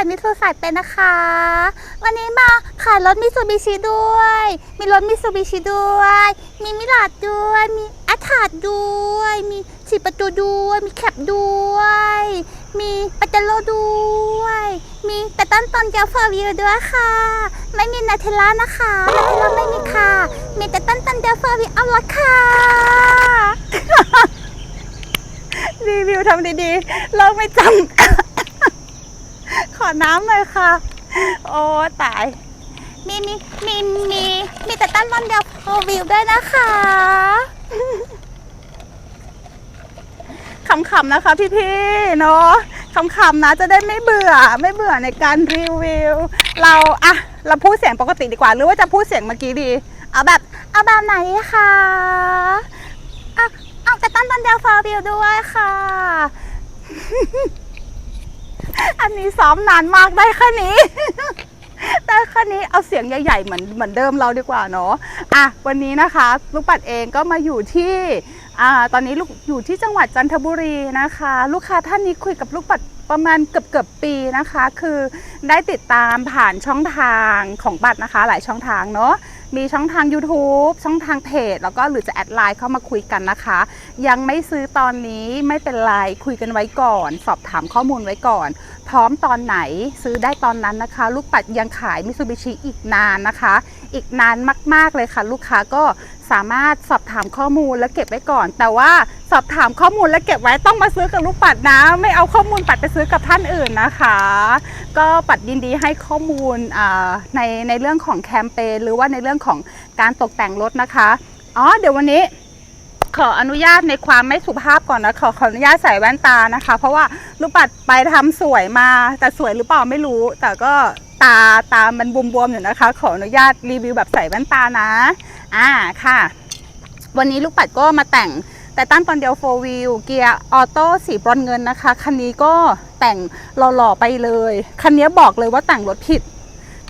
ปัดมิสูสายเป็นนะคะ วันนี้มาขายรถมิสูบิชิด้วย มีรถมิสูบิชิด้วย มีมิลาดด้วย มีแอทาดด้วย มีสีประตูด้วย มีแคปด้วย มีปัจจโลด้วย มีแต่ต้นตอนเกียวเฟอร์วิวด้วยค่ะ ไม่มีนาเทลล่านะคะนาเทลล่าไม่มีค่ะ มีแต่ต้นตอนเกียวเฟอร์วิวเอาละค่ะรีวิวทำดีๆเราไม่จำ ขอน้ำหน่อยค่ะ โอ้ตาย มีมีมีมีมีแต่ต้นมันเดียวโอวิวด้วยนะคะขำๆนะคะพี่ๆเนาะขำๆนะจะได้ไม่เบื่อไม่เบื่อในการรีวิว เราอะเราพูดเสียงปกติดีกว่า หรือว่าจะพูดเสียงเมื่อกี้ดี เอาแบบเอาแบบไหนคะอะเอาแต่ต้นมันเดียวฟอร์วิวด้วยค่ะ อันนี้ซ้อมนานมากได้แค่นี้ ได้แค่นี้เอาเสียงใหญ่ๆเหมือนเหมือนเดิมเราดีกว่าเนาะอะวันนี้นะคะ ลูกปัดเองก็มาอยู่ที่อ่าตอนนี้ลูกอยู่ที่จังหวัดจันทบุรีนะคะ ลูกค้าท่านนี้คุยกับลูกปัดประมาณเกือบเกือบปีนะคะ คือได้ติดตามผ่านช่องทางของบัตรนะคะ หลายช่องทางเนาะ มีช่องทาง YouTube ช่องทางเพจ แล้วก็หรือจะแอดไลน์เข้ามาคุยกันนะคะ ยังไม่ซื้อตอนนี้ไม่เป็นไรคุยกันไว้ก่อน สอบถามข้อมูลไว้ก่อน พร้อมตอนไหนซื้อได้ตอนนั้นนะคะ ลูกปัดยังขายมิซูบิชิอีกนานนะคะ อีกนานมาก ๆเลยค่ะ ลูกค้าก็ สามารถสอบถามข้อมูลและเก็บไว้ก่อน แต่ว่าสอบถามข้อมูลและเก็บไว้ต้องมาซื้อกับลูกปัดนะ ไม่เอาข้อมูลปัดไปซื้อกับท่านอื่นนะคะ ก็ปัดยินดีให้ข้อมูลในในเรื่องของแคมเปญหรือว่าในเรื่องของการตกแต่งรถนะคะอ๋อเดี๋ยววันนี้ขออนุญาตในความไม่สุภาพก่อนนะขอขออนุญาตใส่แว่นตานะคะ เพราะว่าลูกปัดไปทำสวยมา แต่สวยหรือเปล่าไม่รู้ แต่ก็ตาตามันบวมๆอยู่นะคะ ขออนุญาตรีวิวแบบใส่แว่นตานะ อ่าค่ะ วันนี้ลูกปัดก็มาแต่งแต่ตั้งตอนเดียวโฟวิลเกียร์ออโต้สีบรอนเงินนะคะ คันนี้ก็แต่งหล่อๆไปเลย คันนี้บอกเลยว่าแต่งรถผิด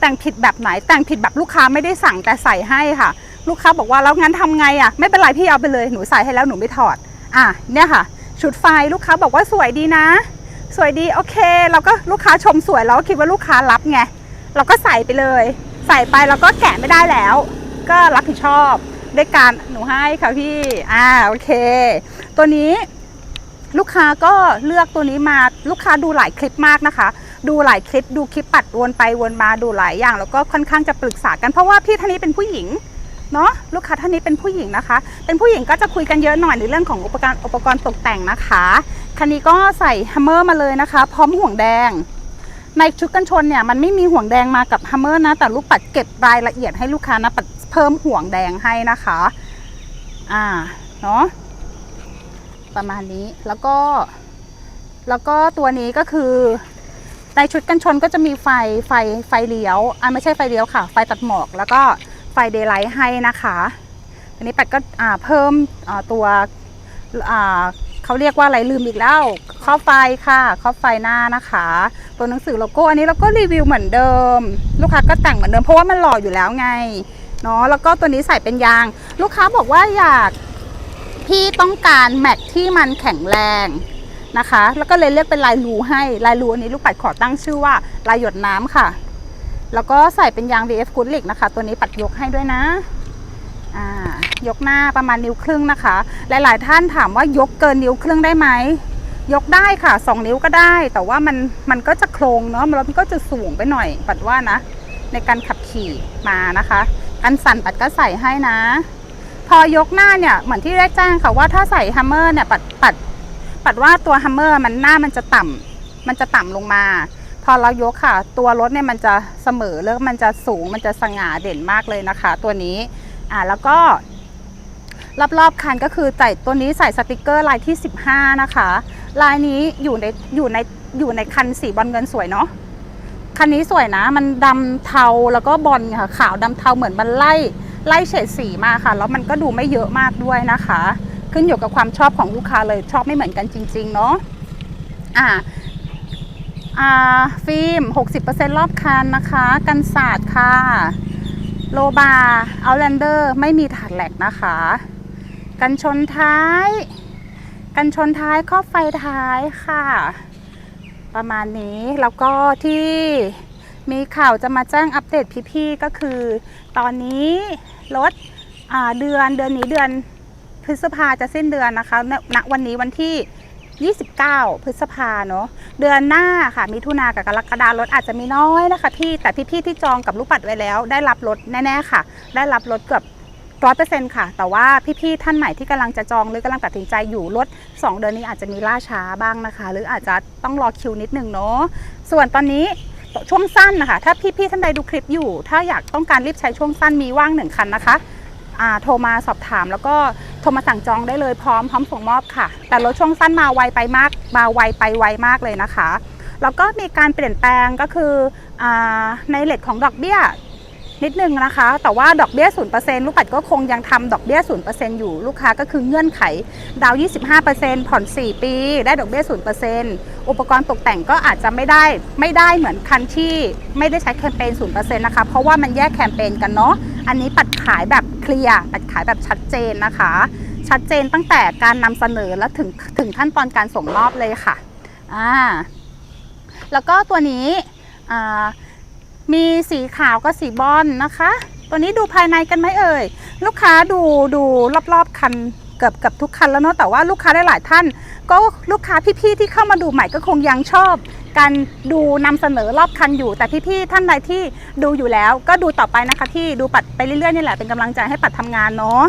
แต่งผิดแบบไหน แต่งผิดแบบลูกค้าไม่ได้สั่งแต่ใส่ให้ค่ะ ลูกค้าบอกว่าแล้วงั้นทำไงอะ ไม่เป็นไรพี่เอาไปเลย หนูใส่ให้แล้วหนูไม่ถอด อะเนี่ยค่ะ ชุดไฟลูกค้าบอกว่าสวยดีนะ สวยดีโอเค เราก็ลูกค้าชมสวยเราก็คิดว่าลูกค้ารับไง เราก็ใส่ไปเลย ใส่ไปแล้วก็แกะไม่ได้แล้ว ก็รับผิดชอบด้วยการหนูให้ค่ะพี่ อ่าโอเค ตัวนี้ลูกค้าก็เลือกตัวนี้มาลูกค้าดูหลายคลิปมากนะคะ ดูหลายคลิปดูคลิปปัดวนไปวนมาดูหลายอย่าง แล้วก็ค่อนข้างจะปรึกษากันเพราะว่าพี่ท่านนี้เป็นผู้หญิงเนาะลูกค้าท่านนี้เป็นผู้หญิงนะคะ เป็นผู้หญิงก็จะคุยกันเยอะหน่อยในเรื่องของอุปกรณ์อุปกรณ์ตกแต่งนะคะคันนี้ก็ใส่ฮัมเมอร์มาเลยนะคะ พร้อมห่วงแดง ในชุดกันชนเนี่ยมันไม่มีห่วงแดงมากับฮัมเมอร์นะแต่ลูกปัดเก็บรายละเอียดให้ลูกค้านะปัด พิ่มห่วงแดงให้นะคะ อ่า เนาะ ประมาณนี้ แล้วก็ แล้วก็ตัวนี้ก็คือ ในชุดกันชนก็จะมีไฟ ไฟ ไฟเลี้ยว อ่าไม่ใช่ไฟเลี้ยวค่ะ ไฟตัดหมอก แล้วก็ไฟเดย์ไลท์ให้นะคะ อันนี้ปัดก็ อ่า เพิ่ม อ่า ตัว อ่าเขาเรียกว่าอะไรลืมอีกแล้วข้อไฟค่ะข้อไฟหน้านะคะ ตัวหนังสือโลโก้อันนี้เราก็รีวิวเหมือนเดิม ลูกค้าก็แต่งเหมือนเดิมเพราะว่ามันหล่ออยู่แล้วไง เนาะแล้วก็ตัวนี้ใส่เป็นยาง ลูกค้าบอกว่าอยากพี่ต้องการแม็กที่มันแข็งแรงนะคะ แล้วก็เลยเลือกเป็นลายรูให้ลายรูอันนี้ลูกปัดขอตั้งชื่อว่าลายหยดน้ำค่ะ แล้วก็ใส่เป็นยาง VF Good Lick นะคะ ตัวนี้ปัดยกให้ด้วยนะยกหน้าประมาณนิ้วครึ่งนะคะ หลายๆท่านถามว่ายกเกินนิ้วครึ่งได้ไหมยกได้ค่ะ 2 นิ้วก็ได้ แต่ว่ามันมันก็จะโครงเนาะแล้วมันก็จะสูงไปหน่อยปัดว่านะ ในการขับ ขี่มานะคะกันสั่นปัดก็ใส่ให้นะ พอยกหน้าเนี่ยเหมือนที่ได้แจ้งค่ะว่าถ้าใส่ฮัมเมอร์เนี่ยปัดปัดปัดว่าตัวฮัมเมอร์มันหน้ามันจะต่ำมันจะต่ำลงมา พอเรายกค่ะ ตัวรถเนี่ยมันจะเสมอแล้วมันจะสูงมันจะสง่าเด่นมากเลยนะคะ ตัวนี้อ่าแล้วก็รอบๆคันก็คือใส่ตัวนี้ใส่สติกเกอร์ลายที่ 15 นะคะ ลายนี้อยู่ในอยู่ในอยู่ในคันสีบอลเงินสวยเนาะ คันนี้สวยนะ มันดำเทาแล้วก็บอลค่ะ ขาวดำเทาเหมือนมันไล่ไล่เฉดสีมาค่ะ แล้วมันก็ดูไม่เยอะมากด้วยนะคะ ขึ้นอยู่กับความชอบของลูกค้าเลยชอบไม่เหมือนกันจริง ๆ เนาะอ่าอ่าฟิล์ม 60%รอบคันนะคะ กันศาสตร์ค่ะ โลบาเอาแลนเดอร์ไม่มีถาดแหลกนะคะ กันชนท้าย กันชนท้ายครอบไฟท้ายค่ะ ประมาณนี้แล้วก็ที่มีข่าวจะมาแจ้งอัปเดตพี่ๆก็คือ ตอนนี้รถเดือนเดือนนี้เดือนพฤษภาจะสิ้นเดือนนะคะณณวันนี้วันที่ 29 พฤษภาเนาะเดือนหน้าค่ะมิถุนากับกรกฎารถอาจจะมีน้อยนะคะพี่แต่พี่ๆที่จองกับลูกปัดไว้แล้ว ได้รับรถแน่ๆค่ะ ได้รับรถเกือบ ร้อยเปอร์เซ็นต์ค่ะ แต่ว่าพี่ๆท่านไหนที่กำลังจะจองหรือกำลังตัดสินใจอยู่รถ2 เดือนนี้อาจจะมีล่าช้าบ้างนะคะ หรืออาจจะต้องรอคิวนิดนึงเนาะส่วนตอนนี้ช่วงสั้นนะคะ ถ้าพี่ๆท่านใดดูคลิปอยู่ ถ้าอยากต้องการรีบใช้ช่วงสั้นมีว่างหนึ่งคันนะคะโทรมาสอบถามแล้วก็โทรมาสั่งจองได้เลยพร้อมพร้อมส่งมอบค่ะ แต่รถช่วงสั้นมาไวไปมาก มาไวไปไวมากเลยนะคะ แล้วก็มีการเปลี่ยนแปลงก็คืออในเลทของดอกเบี้ย นิดนึงนะคะ แต่ว่าดอกเบี้ย0%ลูกปัดก็คงยังทำดอกเบี้ย0%อยู่ลูกค้าก็คือเงื่อนไข ดาวน์25%ผ่อน 4 ปี ได้ดอกเบี้ย0%อุปกรณ์ตกแต่งก็อาจจะไม่ได้ไม่ได้เหมือนคันที่ไม่ได้ใช้แคมเปญ0%นะคะ เพราะว่ามันแยกแคมเปญกันเนาะ อันนี้ปัดขายแบบเคลียร์ปัดขายแบบชัดเจนนะคะ ชัดเจนตั้งแต่การนำเสนอและถึงถึงขั้นตอนการส่งมอบเลยค่ะอ่าแล้วก็ตัวนี้อ่า มีสีขาวกับสีบอลนะคะ ตัวนี้ดูภายในกันไหมเอ่ย ลูกค้าดูดูรอบๆคันเกือบเกับทุกคันแล้วเนาะแต่ว่าลูกค้าได้หลายท่าน ก็ลูกค้าพี่ๆที่เข้ามาดูใหม่ก็คงยังชอบ การดูนำเสนอรอบคันอยู่ แต่พี่ๆท่านใดที่ดูอยู่แล้ว ก็ดูต่อไปนะคะที่ดูปัดไปเรื่อยๆนี่แหละเป็นกำลังใจให้ปัดทำงานเนาะ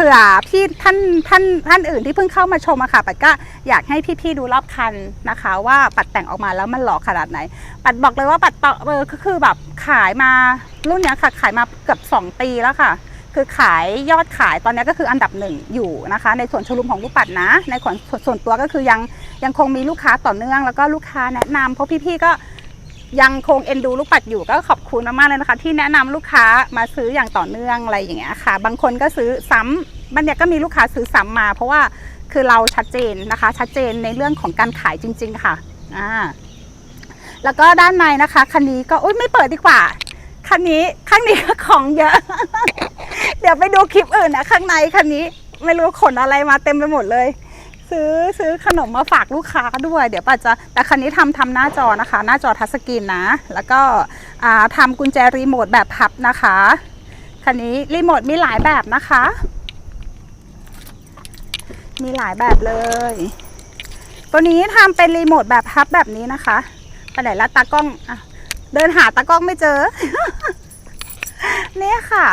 ผื่อพี่ท่านท่านท่านอื่นที่เพิ่งเข้ามาชมอะค่ะปัดก็อยากให้พี่ๆดูรอบคันนะคะ ว่าปัดแต่งออกมาแล้วมันหล่อขนาดไหน ปัดบอกเลยว่าปัดต่อเออก็คือแบบขายมารุ่นเนี้ยค่ะ ขายมาเกือบ2 ปีแล้วค่ะคือขายยอดขายตอนนี้ก็คืออันดับหนึ่งอยู่นะคะ ในส่วนชลุมของลูกปัดนะ ในส่วนส่วนตัวก็คือยังยังคงมีลูกค้าต่อเนื่อง แล้วก็ลูกค้าแนะนำเพราะพี่ๆก็ ยังคงเอ็นดูลูกปัดอยู่ก็ขอบคุณมากๆเลยนะคะ ที่แนะนำลูกค้ามาซื้ออย่างต่อเนื่องอะไรอย่างเงี้ยค่ะ บางคนก็ซื้อซ้ำบันเนี่ยก็มีลูกค้าซื้อซ้ำมา เพราะว่าคือเราชัดเจนนะคะ ชัดเจนในเรื่องของการขายจริง ๆ ค่ะอ่าแล้วก็ด้านในนะคะคันนี้ก็อุ้ยไม่เปิดดีกว่าคันนี้ข้างนี้ก็ของเยอะ เดี๋ยวไปดูคลิปอื่นนะข้างในคันนี้ไม่รู้ขนอะไรมาเต็มไปหมดเลย ซื้อซื้อขนมมาฝากลูกค้าด้วย เดี๋ยวปัจจะแต่คันนี้ทำทำหน้าจอนะคะ หน้าจอทัชสกรีนนะ แล้วก็อ่าทำกุญแจรีโมทแบบพับนะคะคันนี้รีโมทมีหลายแบบนะคะ มีหลายแบบเลย ตัวนี้ทำเป็นรีโมทแบบพับแบบนี้นะคะไปไหนละตากล้องอะเดินหาตากล้องไม่เจอ เนี่ยค่ะ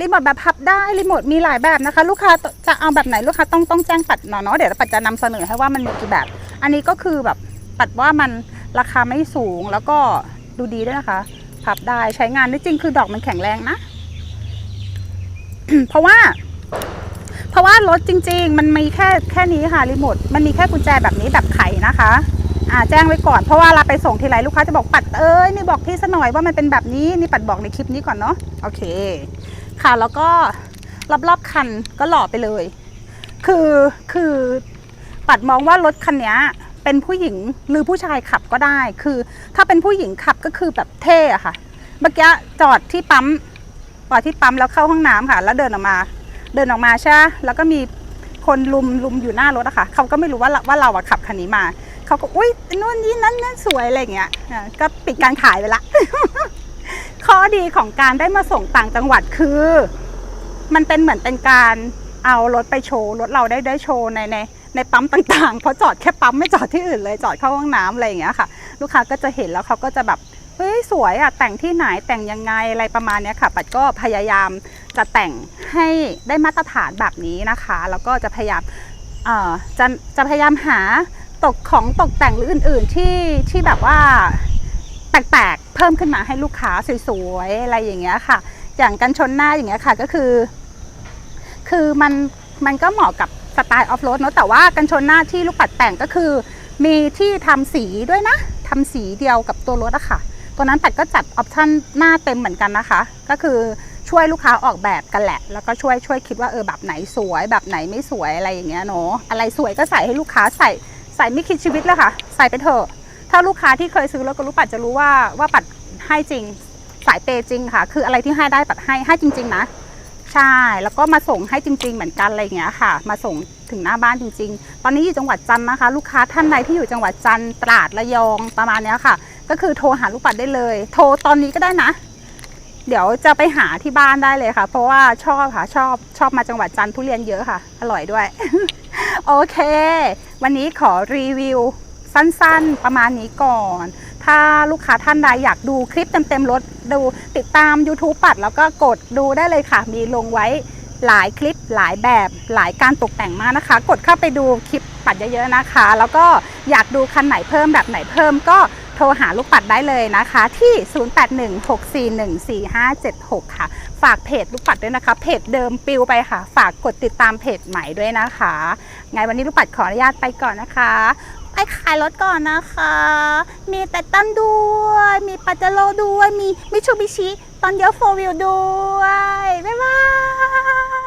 รีโมทแบบพับได้รีโมทมีหลายแบบนะคะ ลูกค้าจะเอาแบบไหนลูกค้าต้องต้องแจ้งปัดหน่อยเนาะเดี๋ยวปัดจะนำเสนอให้ว่ามันมีกี่แบบ อันนี้ก็คือแบบปัดว่ามันราคาไม่สูงแล้วก็ดูดีด้วยนะคะ พับได้ใช้งานได้จริงคือดอกมันแข็งแรงนะ เพราะว่า เพราะว่ารถจริง ๆ มันมีแค่แค่นี้ค่ะรีโมทมันมีแค่กุญแจแบบนี้แบบไขนะคะอ่าแจ้งไว้ก่อนเพราะว่าเราไปส่งทีไรลูกค้าจะบอกปัดเอ้ยนี่บอกพี่ซะหน่อยว่ามันเป็นแบบนี้นี่ปัดบอกในคลิปนี้ก่อนเนาะโอเค ค่ะ แล้วก็รอบๆคันก็หล่อไปเลย คือคือปัดมองว่ารถคันนี้เป็นผู้หญิงหรือผู้ชายขับก็ได้ คือ ถ้าเป็นผู้หญิงขับก็คือแบบเท่อะค่ะ เมื่อกี้จอดที่ปั๊มจอดที่ปั๊มแล้วเข้าห้องน้ำค่ะ แล้วเดินออกมา เดินออกมาใช่แล้วก็มีคนลุมลุมอยู่หน้ารถอะค่ะเขาก็ไม่รู้ว่าว่าเราอะขับคันนี้มา เขาก็อุ้ยนู่นนี่นั่นนั่นสวยอะไรอย่างเงี้ยก็ปิดการขายไปละ ข้อดีของการได้มาส่งต่างจังหวัดคือ มันเป็นเหมือนเป็นการเอารถไปโชว์รถเราได้ได้โชว์ในในในปั๊มต่างๆ เพราะจอดแค่ปั๊มไม่จอดที่อื่นเลยจอดเข้าห้องน้ำอะไรอย่างเงี้ยค่ะ ลูกค้าก็จะเห็นแล้วเขาก็จะแบบเฮ้ยสวยอะแต่งที่ไหนแต่งยังไงอะไรประมาณเนี้ยค่ะปัดก็พยายามจะแต่งให้ได้มาตรฐานแบบนี้นะคะ แล้วก็จะพยายามเอ่อจะจะพยายามหาตกของตกแต่งหรืออื่น ๆที่ที่แบบว่าแปลก เพิ่มขึ้นมาให้ลูกค้าสวยๆอะไรอย่างเงี้ยค่ะ อย่างกันชนหน้าอย่างเงี้ยค่ะก็คือ คือมันมันก็เหมาะกับสไตล์ออฟโรดเนอะแต่ว่ากันชนหน้าที่ลูกปัดแต่งก็คือ มีที่ทำสีด้วยนะทำสีเดียวกับตัวรถอะค่ะ ตัวนั้นปัดก็จัดออปชั่นหน้าเต็มเหมือนกันนะคะ ก็คือช่วยลูกค้าออกแบบกันแหละ แล้วก็ช่วยช่วยคิดว่าเออแบบไหนสวยแบบไหนไม่สวยอะไรอย่างเงี้ยเนาะอะไรสวยก็ใส่ให้ลูกค้าใส่ใส่ไม่คิดชีวิตเลยค่ะ ใส่ไปเถอะ ถ้าลูกค้าที่เคยซื้อรถกับลูกปัดจะรู้ว่าว่าปัดให้จริงสายเปย์จริงค่ะ คืออะไรที่ให้ได้ปัดให้ให้จริง ๆ นะ ใช่แล้วก็มาส่งให้จริง ๆ เหมือนกันอะไรอย่างเงี้ยค่ะ มาส่งถึงหน้าบ้านจริง ๆ ตอนนี้อยู่จังหวัดจันทร์นะคะ ลูกค้าท่านใดที่อยู่จังหวัดจันทร์ตราดระยองประมาณเนี้ยค่ะ ก็คือโทรหาลูกปัดได้เลย โทรตอนนี้ก็ได้นะ เดี๋ยวจะไปหาที่บ้านได้เลยค่ะ เพราะว่าชอบค่ะชอบชอบมาจังหวัดจันทร์ทุเรียนเยอะค่ะ อร่อยด้วย โอเค วันนี้ขอรีวิว สั้นๆ ประมาณนี้ก่อน ถ้าลูกค้าท่านใดอยากดูคลิปเต็มๆรถดูติดตาม YouTube ปัด แล้วก็กดดูได้เลยค่ะ มีลงไว้หลายคลิปหลายแบบหลายการตกแต่งมากนะคะ กดเข้าไปดูคลิปปัดเยอะๆนะคะ แล้วก็อยากดูคันไหนเพิ่มแบบไหนเพิ่มก็โทรหาลูกปัดได้เลยนะคะ ที่ 0816414576 ค่ะ ฝากเพจลูกปัดด้วยนะคะ เพจเดิมปิวไปค่ะ ฝากกดติดตามเพจใหม่ด้วยนะคะ ไงวันนี้ลูกปัดขออนุญาตไปก่อนนะคะ ไปขายรถก่อนนะคะ มีแต่ตั้นด้วย มีปาเจโรด้วย มีมิชูบิชิ ตอนเดียวโฟวิลด้วย บ๊ายบาย